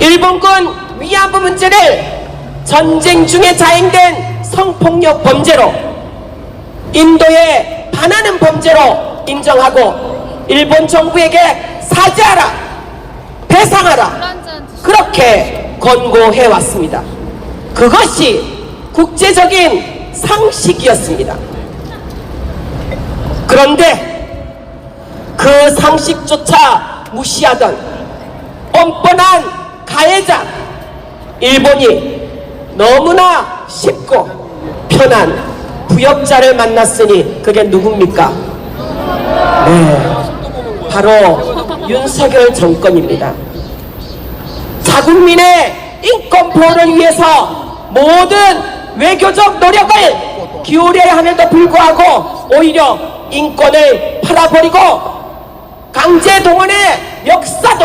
일본군 위안부 문제를 전쟁 중에 자행된 성폭력 범죄로 인도에 반하는 범죄로 인정하고 일본 정부에게 사죄하라 배상하라 그렇게 권고해 왔습니다. 그것이 국제적인 상식이었습니다. 그런데 그 상식조차 무시하던 뻔뻔한 가해자 일본이 너무나 쉽고 편한 부역자를 만났으니 그게 누굽니까? 네, 바로 윤석열 정권입니다. 자국민의 인권 보호를 위해서 모든 외교적 노력을 기울여야 함에도 불구하고 오히려 인권을 팔아버리고 강제 동원의 역사도